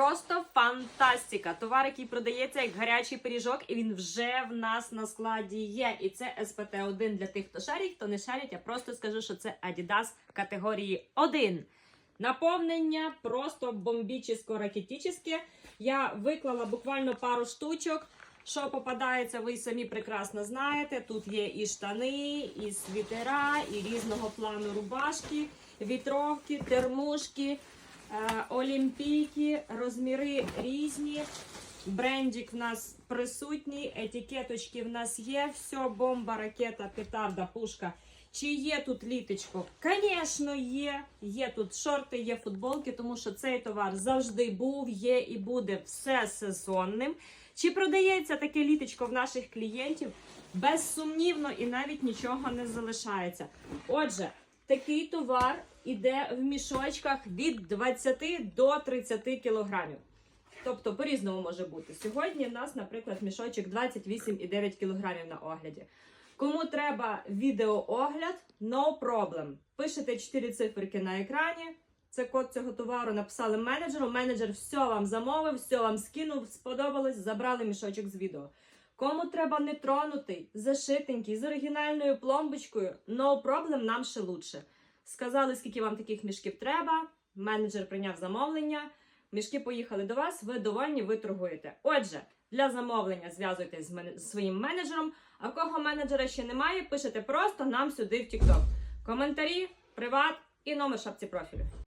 Просто фантастика! Товар, який продається як гарячий пиріжок, і він вже в нас на складі є. І це СПТ 1 для тих, хто шарить, хто не шарить. Я просто скажу, що це Adidas категорії 1. Наповнення просто бомбіческо ракетіческе Я виклала буквально пару штучок. Що попадається, ви самі прекрасно знаєте. Тут є і штани, і світера, і різного плану рубашки, вітровки, термушки, олімпійки, розміри різні. Брендик в нас присутній, етикеточки в нас є. Все, бомба, ракета, петарда, пушка. Чи є тут літочко? Звісно, є. Є тут шорти, є футболки, тому що цей товар завжди був, є і буде все сезонним. Чи продається таке літочко в наших клієнтів? Безсумнівно і навіть нічого не залишається. Отже, такий товар іде в мішочках від 20 до 30 кілограмів. Тобто по-різному може бути. Сьогодні в нас, наприклад, мішочок 28,9 кг на огляді. Кому треба відеоогляд, no problem. Пишете 4 циферки на екрані. Це код цього товару написали менеджеру. Менеджер все вам замовив, все вам скинув, сподобалось, забрали мішочок з відео. Кому треба не тронутий, зашитенький, з оригінальною пломбочкою, no problem, нам ще лучше. Сказали, скільки вам таких мішків треба. Менеджер прийняв замовлення. Мішки поїхали до вас, ви довольні, ви торгуєте. Отже, для замовлення зв'язуйтесь з, з своїм менеджером. А кого менеджера ще немає, пишете просто нам сюди в TikTok. Коментарі, приват і номер шапці профілю.